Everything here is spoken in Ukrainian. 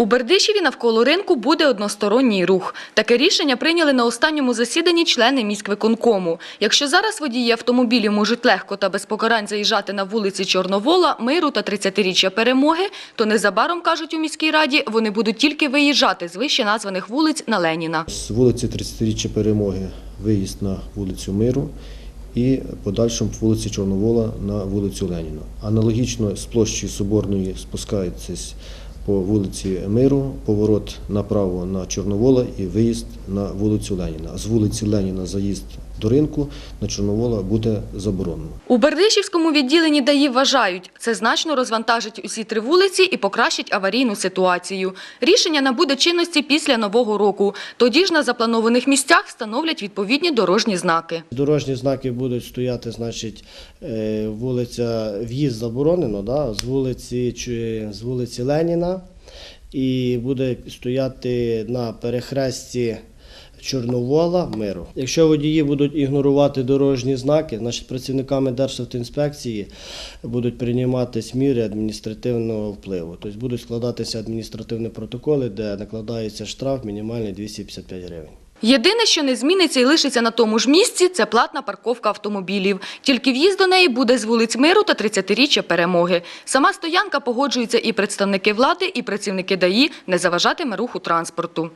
У Бердичеві навколо ринку буде односторонній рух. Таке рішення прийняли на останньому засіданні члени міськвиконкому. Якщо зараз водії автомобілів можуть легко та без покарань заїжджати на вулиці Чорновола, Миру та 30-річчя перемоги, то незабаром, кажуть у міській раді, вони будуть тільки виїжджати з вище названих вулиць на Леніна. З вулиці 30-річчя перемоги виїзд на вулицю Миру і подальшому вулиці Чорновола на вулицю Леніна. Аналогічно з площі Соборної спускається по вулиці Миру, поворот направо на Чорновола і виїзд на вулицю Леніна. З вулиці Леніна заїзд до ринку на Чорновола буде заборонено. У Бердичівському відділенні ДАІ вважають, це значно розвантажить усі три вулиці і покращить аварійну ситуацію. Рішення набуде чинності після Нового року. Тоді ж на запланованих місцях встановлять відповідні дорожні знаки. Дорожні знаки будуть стояти, значить, е, вулиця в'їзд заборонено, да, з вулиці чи з вулиці Леніна, і буде стояти на перехресті Чорновола миру. Якщо водії будуть ігнорувати дорожні знаки, значить працівниками Державтоінспекції будуть прийматися міри адміністративного впливу. Тобто будуть складатися адміністративні протоколи, де накладається штраф мінімальний 255 гривень. Єдине, що не зміниться і лишиться на тому ж місці, це платна парковка автомобілів. Тільки в'їзд до неї буде з вулиць Миру та 30-річчя перемоги. Сама стоянка погоджується і представники влади, і працівники ДАІ не заважатиме руху транспорту.